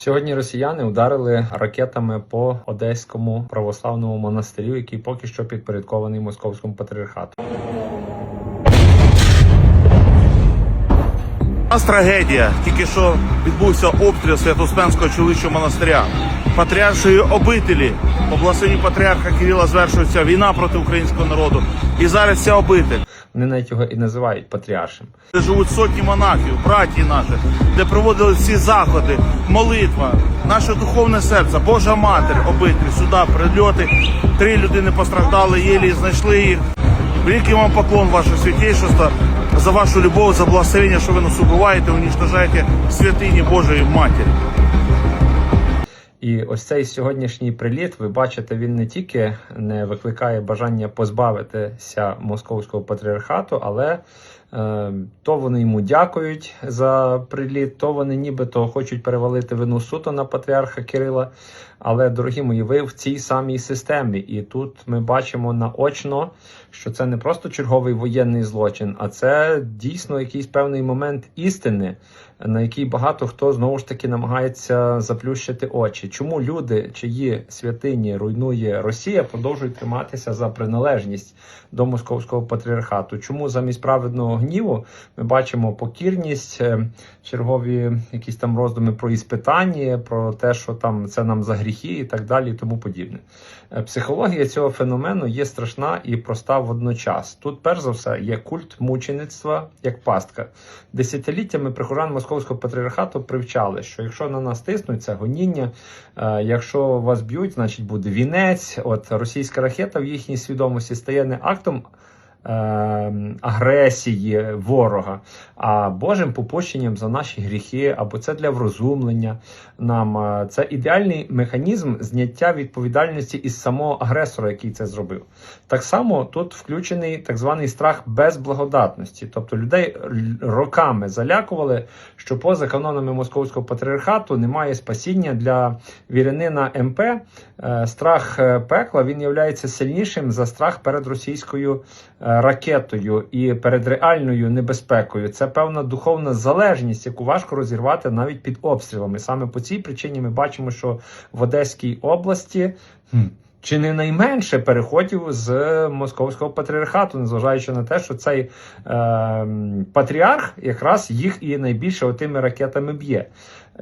Сьогодні росіяни ударили ракетами по одеському православному монастирю, який поки що підпорядкований московському патріархату. Нас трагедія. Тільки що відбувся обстріл Святоуспенського чоловічого монастиря. Патріаршої обителі благословенні патріарха Кирила звершується війна проти українського народу. І зараз ця обитель, Вони навіть його і називають патріаршим. де живуть сотні монахів, браті наші, де проводили всі заходи, молитва, наше духовне серце, Божа Матір, обитель, сюди прильоти. Три людини постраждали, єлі знайшли їх. Великий вам поклон, ваше святейшество, за вашу любов, за благословення, що ви нас убиваєте, уничтожаєте святині Божої Матері. І ось цей сьогоднішній приліт, ви бачите, він не тільки не викликає бажання позбавитися московського патріархату, але е, то вони йому дякують за приліт, то вони нібито хочуть перевалити вину суто на патріарха Кирила. Але, дорогі мої, ви в цій самій системі, і тут ми бачимо наочно, що це не просто черговий воєнний злочин, а це дійсно якийсь певний момент істини, на який багато хто знову ж таки намагається заплющити очі. Чому люди, чиї святині руйнує Росія, продовжують триматися за приналежність до московського патріархату? Чому замість праведного гніву ми бачимо покірність, е, чергові якісь там роздуми про іспитання, про те, що там це нам за гріхи і так далі, і тому подібне. Е, Психологія цього феномену є страшна і проста водночас. Тут, перш за все, є культ мучеництва як пастка. Десятиліттями прихожан московського патріархату привчали, що якщо на нас тиснуть, це гоніння. Е, Якщо вас б'ють, значить буде вінець. От російська ракета в їхній свідомості стає не актом. Е, Агресії ворога, а Божим попущенням за наші гріхи, або це для врозумлення нам. Е, Це ідеальний механізм зняття відповідальності із самого агресора, який це зробив. Так само тут включений так званий страх безблагодатності. Тобто людей роками залякували, що поза канонами московського патріархату немає спасіння для вірянина МП. Е, Страх е, пекла він є сильнішим за страх перед російською ракетою і перед реальною небезпекою. Це певна духовна залежність, яку важко розірвати навіть під обстрілами. Саме по цій причині ми бачимо, що в Одеській області. чи не найменше переходів з московського патріархату, незважаючи на те, що цей е, патріарх якраз їх і найбільше отими ракетами б'є.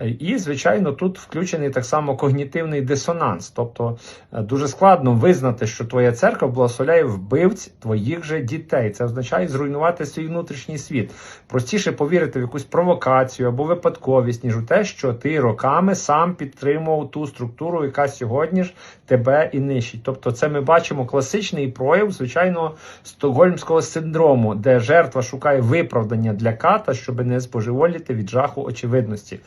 І, звичайно, тут включений так само когнітивний дисонанс. Тобто е, дуже складно визнати, що твоя церква благословляє вбивць твоїх же дітей. Це означає зруйнувати свій внутрішній світ. Простіше повірити в якусь провокацію або випадковість, ніж у те, що ти роками сам підтримував ту структуру, яка сьогодні ж тебе і нищить. Тобто, це ми бачимо класичний прояв, звичайно, стокгольмського синдрому, де жертва шукає виправдання для ката, щоб не споживоліти від жаху очевидності.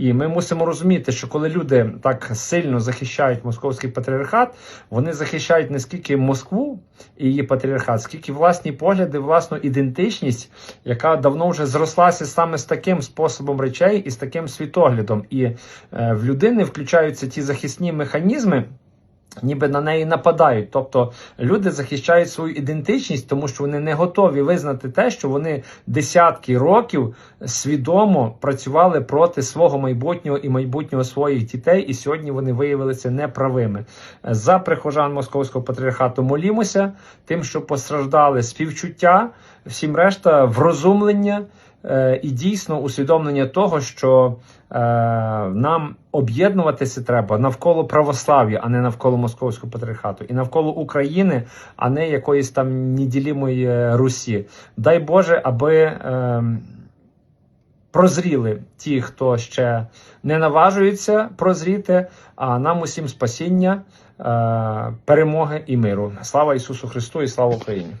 І ми мусимо розуміти, що коли люди так сильно захищають московський патріархат, вони захищають не скільки Москву і її патріархат, скільки власні погляди, власну ідентичність, яка давно вже зрослася саме з таким способом речей і з таким світоглядом. І е, в людини включаються ті захисні механізми. Ніби на неї нападають, тобто люди захищають свою ідентичність, тому що вони не готові визнати те, що вони десятки років свідомо працювали проти свого майбутнього і майбутнього своїх дітей, і сьогодні вони виявилися неправими. За прихожан московського патріархату молімося, тим, що постраждали співчуття, всім решта врозумлення. Е, і дійсно усвідомлення того, що е, нам об'єднуватися треба навколо православ'я, а не навколо московського патріархату, і навколо України, а не якоїсь там неділімої Русі. Дай Боже, аби. Е, Прозріли ті, хто ще не наважується прозріти, а нам усім спасіння, е, перемоги і миру. Слава Ісусу Христу і слава Україні!